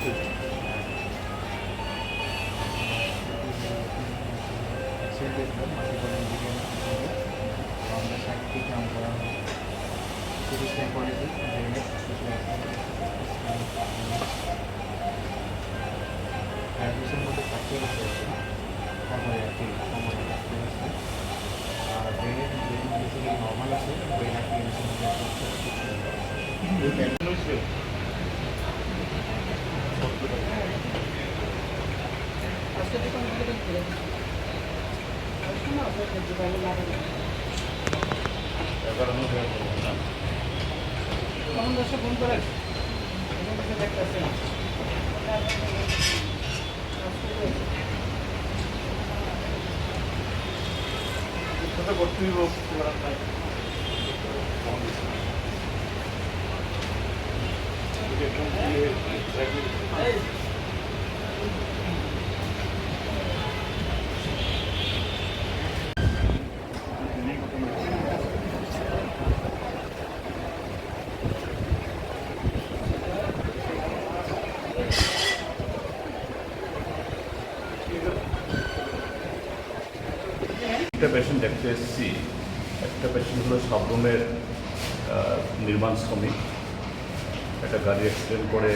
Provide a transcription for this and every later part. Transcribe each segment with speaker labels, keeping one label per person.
Speaker 1: সেই দেখবেন মাটিকরণ জীবন আমরা সাহিত্য কাম করা হয় আর কি কমরে থাকতে হচ্ছে আর ব্রেনের আছে
Speaker 2: আজকে না আপনার যোগাযোগ লাগে না তখন দশটা ফোন
Speaker 3: একটা পেশেন্ট দেখতে এসেছি। একটা পেশেন্ট হলো সাবরুমের নির্মাণ শ্রমিক। একটা গাড়ি অ্যাক্সিডেন্ট করে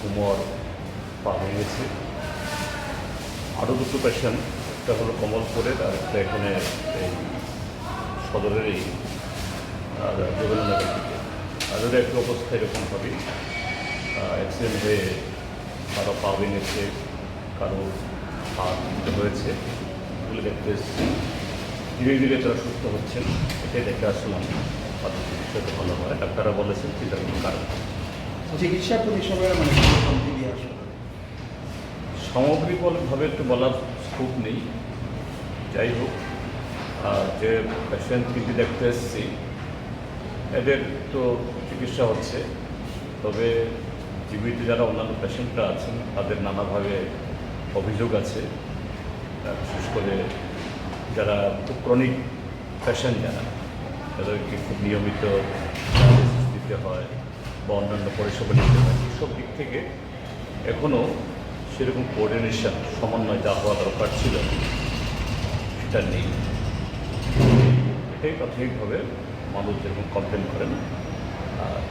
Speaker 3: কুমোর পা ভেঙেছে আরও দুটো পেশেন্ট একটা হলো কমলপুরের আর একটা এখানে এই সদরের এই দেবেন্দ্রনগর দিকে। তাদের একটু অবস্থা এরকমভাবেই অ্যাক্সিডেন্ট হয়ে কারও পা ভেঙেছে, কারও হাত হয়েছে দেখতে এসেছি। ধীরে ধীরে তারা সুস্থ হচ্ছেন এটাই দেখে আসলাম। চিকিৎসাটা ভালো হয়। ডাক্তাররা বলেছেন চিন্তার কোনো কারণ।
Speaker 4: চিকিৎসা পরিষেবার মানে
Speaker 3: সামগ্রিকভাবে একটু বলার স্কোপ নেই। যাই হোক আর যে পেশেন্ট কিন্তু দেখতে এসেছি এদের তো চিকিৎসা হচ্ছে। তবে জীবিত যারা অন্যান্য পেশেন্টরা আছেন তাদের নানাভাবে অভিযোগ আছে। বিশেষ করে যারা খুব ক্রনিক পেশেন্ট যারা, তাদেরকে খুব নিয়মিত দিতে হয় বা অন্যান্য পরিষেবা নিতে হয়। সব দিক থেকে এখনও সেরকম কোঅর্ডিনেশন সমন্বয় যা হওয়া দরকার ছিল, সেটা নেই। এটাই প্রাথমিকভাবে মানুষ যেরকম কমপ্লেন করেন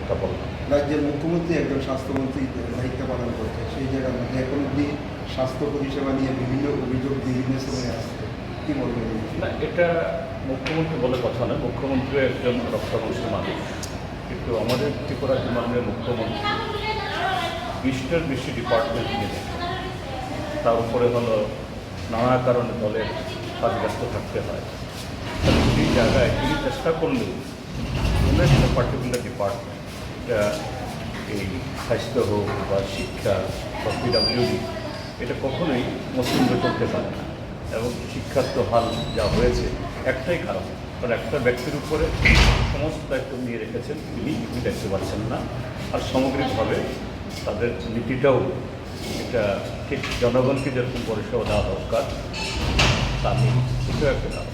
Speaker 3: এটা বললাম
Speaker 4: রাজ্যের মুখ্যমন্ত্রী একজন স্বাস্থ্যমন্ত্রী দায়িত্ব পালন করছে সেই জায়গার মধ্যে এখন অব্দি স্বাস্থ্য পরিষেবা নিয়ে বিভিন্ন অভিযোগ বিভিন্ন সময় আসছে কি বলবেন
Speaker 3: না, এটা মুখ্যমন্ত্রী বলে কথা না মুখ্যমন্ত্রী একজন রক্তবংশের মানুষ। কিন্তু আমাদের ত্রিপুরা মাননীয় মুখ্যমন্ত্রী বিশটার বেশি ডিপার্টমেন্ট নিয়ে তার উপরে হলো নানা কারণে দলের কাজ ব্যস্ত থাকতে হয়। সেই জায়গায় তিনি চেষ্টা করলেও কোনো একটা পার্টিকুলার ডিপার্টমেন্ট এই স্বাস্থ্য হোক বা শিক্ষা বা পিডাব্লিউডি এটা কখনোই মুসলিমরা চলতে পারে না। এবং শিক্ষার তো হাল যা হয়েছে, একটাই কারণ। কারণ একটা ব্যক্তির উপরে সমস্ত দায়িত্ব নিয়ে রেখেছেন তিনি তিনি দেখতে পাচ্ছেন না। আর সামগ্রিকভাবে তাদের নীতিটাও এটা ঠিক জনগণকে যেরকম পরিষেবা দেওয়া দরকার তা নিয়ে একটা কারণ।